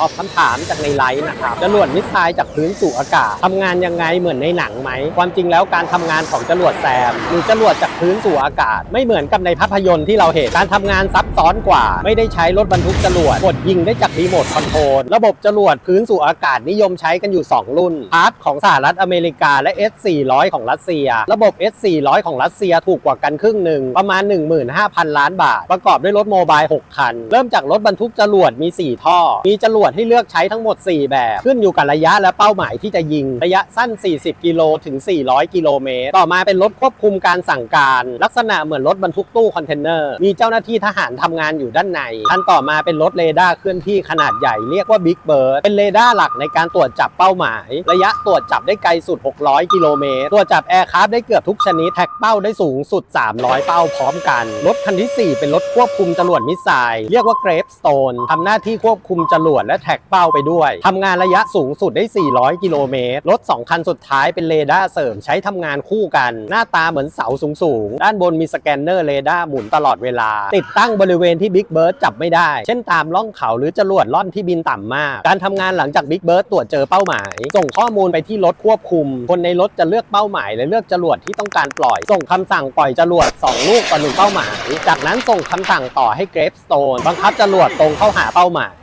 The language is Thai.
ตอบคำถามจากในไลฟ์นะครับจรวดมิสไซล์จากพื้นสู่อากาศทำงานยังไงเหมือนในหนังไหม ความจริงแล้วการทำงานของจรวดแซมหรือจรวดจาก พื้นสู่อากาศ ไม่เหมือนกับในภาพยนตร์ที่เราเห็นการทำงานซับซ้อนกว่า ไม่ได้ใช้รถบรรทุกจรวดกดยิงได้จากรีโมทคอนโทรลระบบจรวดพื้นสู่อากาศนิยมใช้กันอยู่ 2 รุ่นพาร์ทของสหรัฐอเมริกาและ S400 ของรัสเซีย ระบบ S400 ของรัสเซียถูกกว่ากันครึ่งหนึ่งประมาณ 15,000 ล้านบาท ประกอบด้วยรถโมบาย 6 คัน เริ่มจากรถบรรทุกจรวดมี 4 ท่อ มีจรวดให้เลือกใช้ทั้งหมด 4 แบบ ขึ้นอยู่กับระยะและเป้าหมายที่จะยิง ระยะสั้น 40 กิโลถึง 400 กิโลเมตร ต่อมาเป็นรถควบคุมการสั่งการลักษณะเหมือนรถบรรทุกตู้คอนเทนเนอร์ มีเจ้าหน้าที่ทหารทำงานอยู่ด้านในคันต่อมาเป็นรถเรดาร์เคลื่อนที่ขนาดใหญ่เรียกว่าบิ๊กเบิร์ดเป็นเรดาร์หลักในการตรวจจับเป้าหมาย ระยะตรวจจับได้ไกลสุด 600 กิโลเมตร ตรวจจับแอร์คราฟได้เกือบทุกชนิด แท็กเป้าได้สูงสุด 300 เป้าพร้อมกัน รถคันทีสี่4 เป็นรถควบคุมจรวดมิสไซล์เรียกว่าเกรฟสโตนทำหน้าที่ควบคุมจรวดและแท็กเป้าไปด้วยทำงานระยะสูงสุดได้ 400 กิโลเมตร รถ 2 คันสุดท้ายเป็นเรดาร์เสริมใช้ทำงานคู่กัน หน้าตาเหมือนเสาสูงๆด้านบนมีสแกนเนอร์เรดาร์หมุนตลอดเวลา ติดตั้งบริเวณที่บิ๊กเบิร์ดจับไม่ได้ เช่นตามล่องเขาหรือจรวดล่อนที่บินต่ำมาก การทำงานหลังจากบิ๊กเบิร์ดตรวจเจอเป้าหมาย ส่งข้อมูลไปที่รถควบคุม คนในรถจะเลือกเป้าหมาย และเลือกจรวดที่ต้องการปล่อย ส่งคำสั่งปล่อยจรวด 2 ลูกต่อหนึ่งเป้าหมาย จากนั้นส่งคำสั่งต่อให้เกรฟสโตนบังคับจรวดตรงเข้าหาเป้าหมาย